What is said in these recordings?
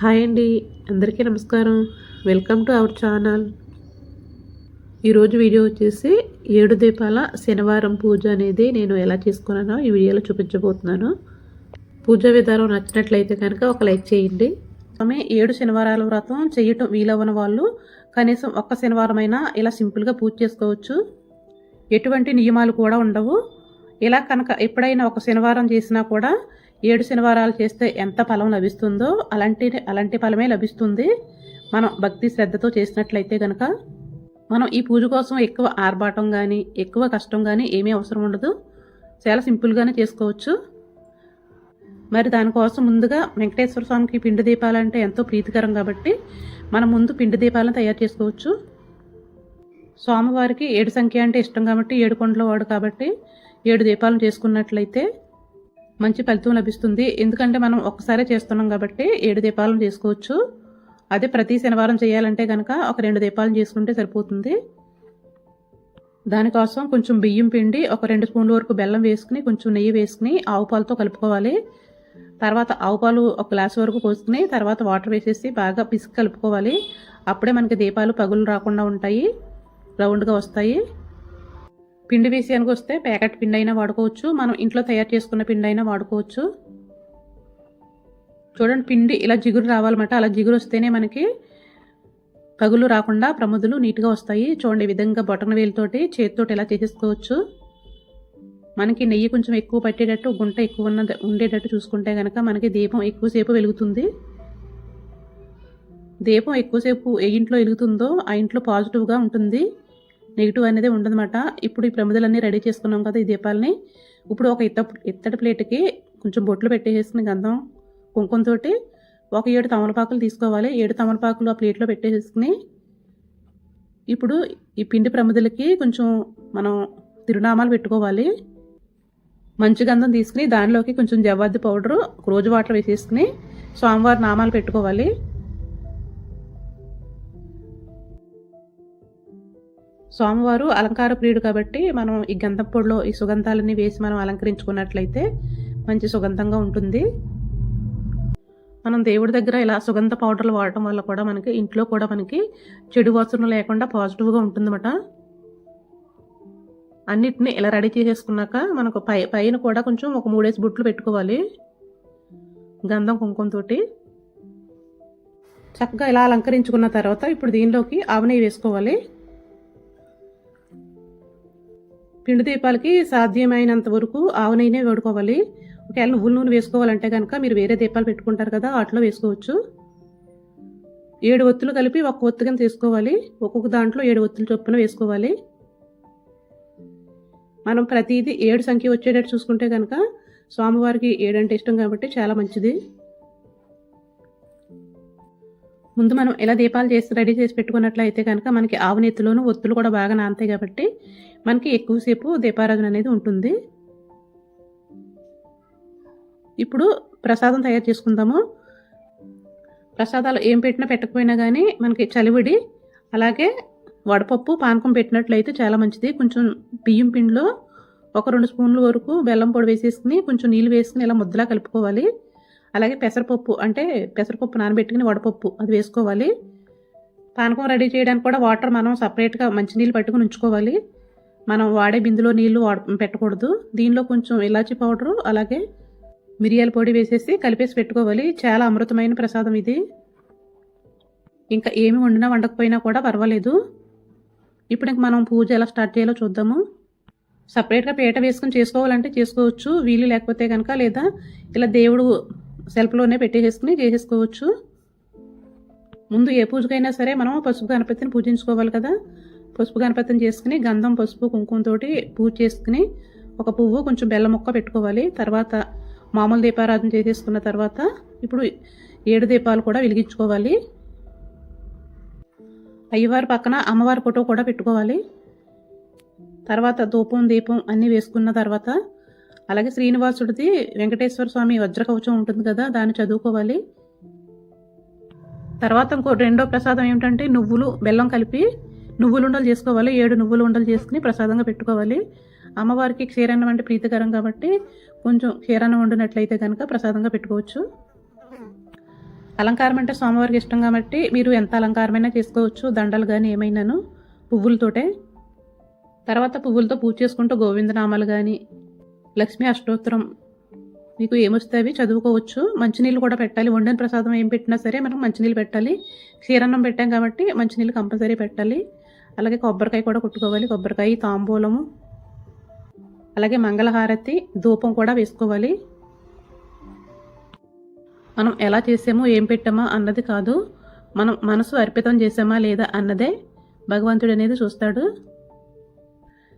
Hi అండి అందరికీ నమస్కారం. Welcome to our channel. ఈరోజు వీడియో వచ్చేసి ఏడు దీపాల శనివారం పూజ అనేది నేను ఎలా చేసుకున్నానో ఈ వీడియోలో చూపించబోతున్నాను. పూజా విధానం నచ్చినట్లయితే కనుక ఒక లైక్ చేయండి. ఆమె ఏడు శనివారాల వ్రతం చేయటం వీలవ్వని వాళ్ళు కనీసం ఒక్క శనివారమైనా ఇలా సింపుల్గా పూజ చేసుకోవచ్చు. ఎటువంటి నియమాలు కూడా ఉండవు. ఇలా కనుక ఎప్పుడైనా ఒక శనివారం చేసినా కూడా ఏడు శనివారాలు చేస్తే ఎంత ఫలం లభిస్తుందో అలాంటి అలాంటి ఫలమే లభిస్తుంది. మనం భక్తి శ్రద్ధతో చేసినట్లయితే కనుక మనం ఈ పూజ కోసం ఎక్కువ ఆర్భాటం కానీ ఎక్కువ కష్టం కానీ ఏమీ అవసరం ఉండదు. చాలా సింపుల్గానే చేసుకోవచ్చు. మరి దానికోసం ముందుగా వెంకటేశ్వర స్వామికి పిండి దీపాలంటే ఎంతో ప్రీతికరం కాబట్టి మనం ముందు పిండి దీపాలను తయారు చేసుకోవచ్చు. స్వామివారికి ఏడు సంఖ్య అంటే ఇష్టం కాబట్టి ఏడు కొండల వాడు కాబట్టి ఏడు దీపాలను చేసుకున్నట్లయితే మంచి ఫలితం లభిస్తుంది. ఎందుకంటే మనం ఒక్కసారే చేస్తున్నాం కాబట్టి ఏడు దీపాలను చేసుకోవచ్చు. అదే ప్రతి శనివారం చేయాలంటే కనుక ఒక రెండు దీపాలను చేసుకుంటే సరిపోతుంది. దానికోసం కొంచెం బియ్యం పిండి ఒక రెండు స్పూన్ల వరకు బెల్లం వేసుకుని కొంచెం నెయ్యి వేసుకుని ఆవు పాలతో కలుపుకోవాలి. తర్వాత ఆవు పాలు ఒక గ్లాస్ వరకు పోసుకుని తర్వాత వాటర్ వేసేసి బాగా పిసికి కలుపుకోవాలి. అప్పుడే మనకి దీపాలు పగులు రాకుండా ఉంటాయి. రౌండ్గా వస్తాయి. పిండి విషయానికి వస్తే ప్యాకెట్ పిండి అయినా వాడుకోవచ్చు. మనం ఇంట్లో తయారు చేసుకున్న పిండి అయినా వాడుకోవచ్చు. చూడండి పిండి ఇలా జిగురు రావాలన్నమాట. అలా జిగురు వస్తేనే మనకి పగులు రాకుండా ప్రముదులు నీట్గా వస్తాయి. చూడండి ఈ విధంగా బొటన వేలుతోటి చేతితోటి ఇలా చేసేసుకోవచ్చు. మనకి నెయ్యి కొంచెం ఎక్కువ పట్టేటట్టు గుంట ఎక్కువ ఉన్న ఉండేటట్టు చూసుకుంటే కనుక మనకి దీపం ఎక్కువసేపు వెలుగుతుంది. దీపం ఎక్కువసేపు ఏ ఇంట్లో వెలుగుతుందో ఆ ఇంట్లో పాజిటివ్గా ఉంటుంది. నెగిటివ్ అనేది ఉండదన్నమాట. ఇప్పుడు ఈ ప్రమిదలన్నీ రెడీ చేసుకున్నాం కదా ఈ దీపాలని. ఇప్పుడు ఒక ఇత్త ఇత్తడి ప్లేట్కి కొంచెం బొట్లు పెట్టేసేసుకుని గంధం కుంకుమతోటి ఒక ఏడు తమలపాకులు తీసుకోవాలి. ఏడు తమలపాకులు ఆ ప్లేట్లో పెట్టేసుకుని ఇప్పుడు ఈ పిండి ప్రమిదలకి కొంచెం మనం తిరునామాలు పెట్టుకోవాలి. మంచి గంధం తీసుకుని దానిలోకి కొంచెం జవ్వాది పౌడరు రోజు వాటర్ వేసేసుకుని స్వామివారి నామాలు పెట్టుకోవాలి. స్వామివారు అలంకార ప్రియుడు కాబట్టి మనం ఈ గంధం పొడిలో ఈ సుగంధాలన్నీ వేసి మనం అలంకరించుకున్నట్లయితే మంచి సుగంధంగా ఉంటుంది. మనం దేవుడి దగ్గర ఇలా సుగంధ పౌడర్లు వాడటం వల్ల కూడా మనకి ఇంట్లో కూడా మనకి చెడు వాసన లేకుండా పాజిటివ్గా ఉంటుందన్నమాట. అన్నిటిని ఇలా రెడీ చేసేసుకున్నాక మనకు పై పైన కూడా కొంచెం ఒక మూడేసి బుట్లు పెట్టుకోవాలి. గంధం కుంకుమతో చక్కగా ఇలా అలంకరించుకున్న తర్వాత ఇప్పుడు దీనిలోకి ఆవు నెయ్యి వేసుకోవాలి. పిండి దీపాలకి సాధ్యమైనంత వరకు ఆవు నెయ్యినే వేడుకోవాలి. ఒకవేళ నువ్వుల నూనె వేసుకోవాలంటే కనుక మీరు వేరే దీపాలు పెట్టుకుంటారు కదా వాటిలో వేసుకోవచ్చు. ఏడు ఒత్తులు కలిపి ఒక ఒత్తు కింద తీసుకోవాలి. ఒక్కొక్క దాంట్లో ఏడు ఒత్తులు చొప్పున వేసుకోవాలి. మనం ప్రతిదీ ఏడు సంఖ్య వచ్చేటట్టు చూసుకుంటే కనుక స్వామివారికి ఏడంటే ఇష్టం కాబట్టి చాలా మంచిది. ముందు మనం ఎలా దీపాలు చేసి రెడీ చేసి పెట్టుకున్నట్లయితే కనుక మనకి ఆవునెత్తిలోనూ ఒత్తులు కూడా బాగా నానతాయి కాబట్టి మనకి ఎక్కువసేపు దీపారాధన అనేది ఉంటుంది. ఇప్పుడు ప్రసాదం తయారు చేసుకుందాము. ప్రసాదాలు ఏం పెట్టినా పెట్టకపోయినా కానీ మనకి చలివిడి అలాగే వడపప్పు పానకం పెట్టినట్లయితే చాలా మంచిది. కొంచెం బియ్యం పిండిలో ఒక రెండు స్పూన్ల వరకు బెల్లం పొడి వేసేసుకుని కొంచెం నీళ్ళు వేసుకుని ఇలా ముద్దలా కలుపుకోవాలి. అలాగే పెసరపప్పు అంటే పెసరపప్పు నానబెట్టుకుని వడపప్పు అది వేసుకోవాలి. పానకం రెడీ చేయడానికి కూడా వాటర్ మనం సపరేట్గా మంచినీళ్ళు పట్టుకుని ఉంచుకోవాలి. మనం వాడే బిందులో నీళ్ళు వాడ పెట్టకూడదు. దీనిలో కొంచెం ఇలాచీ పౌడరు అలాగే మిరియాల పొడి వేసేసి కలిపేసి పెట్టుకోవాలి. చాలా అమృతమైన ప్రసాదం ఇది. ఇంకా ఏమి వండినా వండకపోయినా కూడా పర్వాలేదు. ఇప్పుడు ఇంక మనం పూజ ఎలా స్టార్ట్ చేయాలో చూద్దాము. సపరేట్గా పీట వేసుకుని చేసుకోవాలంటే చేసుకోవచ్చు. వీలు లేకపోతే కనుక లేదా ఇలా దేవుడు సెల్ఫ్లోనే పెట్టేసేసుకుని చేసేసుకోవచ్చు. ముందు ఏ పూజకైనా సరే మనం పసుపు గణపతిని పూజించుకోవాలి కదా. పసుపు గణపతిని చేసుకుని గంధం పసుపు కుంకుమతో పూజ చేసుకుని ఒక పువ్వు కొంచెం బెల్లం మొక్క పెట్టుకోవాలి. తర్వాత మామూలు దీపారాధన చేసేసుకున్న తర్వాత ఇప్పుడు ఏడు దీపాలు కూడా వెలిగించుకోవాలి. అయ్యవారి పక్కన అమ్మవారి ఫోటో కూడా పెట్టుకోవాలి. తర్వాత ధూపం దీపం అన్నీ వేసుకున్న తర్వాత అలాగే శ్రీనివాసుడిది వెంకటేశ్వర స్వామి వజ్రకవచం ఉంటుంది కదా దాన్ని చదువుకోవాలి. తర్వాత ఇంకో రెండో ప్రసాదం ఏమిటంటే నువ్వులు బెల్లం కలిపి నువ్వులు ఉండలు చేసుకోవాలి. ఏడు నువ్వులు ఉండలు చేసుకుని ప్రసాదంగా పెట్టుకోవాలి. అమ్మవారికి క్షీరాన్నం అంటే ప్రీతికరం కాబట్టి కొంచెం క్షీరాన్నం వండినట్లయితే కనుక ప్రసాదంగా పెట్టుకోవచ్చు. అలంకారం అంటే స్వామివారికి ఇష్టం కాబట్టి మీరు ఎంత అలంకారమైనా చేసుకోవచ్చు దండలు కానీ ఏమైనాను పువ్వులతోటే. తర్వాత పువ్వులతో పూజ చేసుకుంటూ గోవిందనామాలు కానీ లక్ష్మీ అష్టోత్తరం. మీకు ఏమొస్తే అవి చదువుకోవచ్చు. మంచినీళ్ళు కూడా పెట్టాలి. వండిన ప్రసాదం ఏం పెట్టినా సరే మనం మంచినీళ్ళు పెట్టాలి. క్షీరన్నం పెట్టాం కాబట్టి మంచినీళ్ళు కంపల్సరీ పెట్టాలి. అలాగే కొబ్బరికాయ కూడా కొట్టుకోవాలి. కొబ్బరికాయ తాంబూలము అలాగే మంగళహారతి ధూపం కూడా వేసుకోవాలి. మనం ఎలా చేసామో ఏం పెట్టామా అన్నది కాదు. మనం మనసు అర్పితం చేసామా లేదా అన్నదే భగవంతుడు అనేది చూస్తాడు.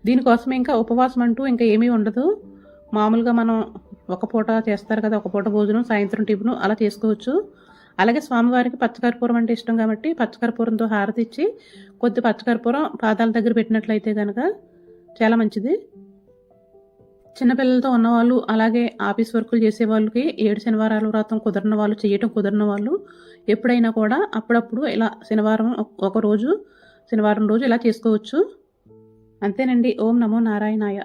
దీనికోసం ఇంకా ఉపవాసం అంటూ ఇంకా ఏమీ ఉండదు. మామూలుగా మనం ఒక పూట చేస్తారు కదా ఒక పూట భోజనం సాయంత్రం టిఫిన్ అలా చేసుకోవచ్చు. అలాగే స్వామివారికి పచ్చకర్పూరం అంటే ఇష్టం కాబట్టి పచ్చకర్పూరంతో హారతి ఇచ్చి కొద్ది పచ్చకర్పూరం పాదాల దగ్గర పెట్టినట్లయితే కనుక చాలా మంచిది. చిన్నపిల్లలతో ఉన్నవాళ్ళు అలాగే ఆఫీస్ వర్కులు చేసే వాళ్ళకి ఏడు శనివారాలు వ్రతం కుదరని వాళ్ళు చేయటం కుదరిన వాళ్ళు ఎప్పుడైనా కూడా అప్పుడప్పుడు ఇలా శనివారం ఒక రోజు శనివారం రోజు ఇలా చేసుకోవచ్చు. అంతేనండి. ఓం నమో నారాయణాయ.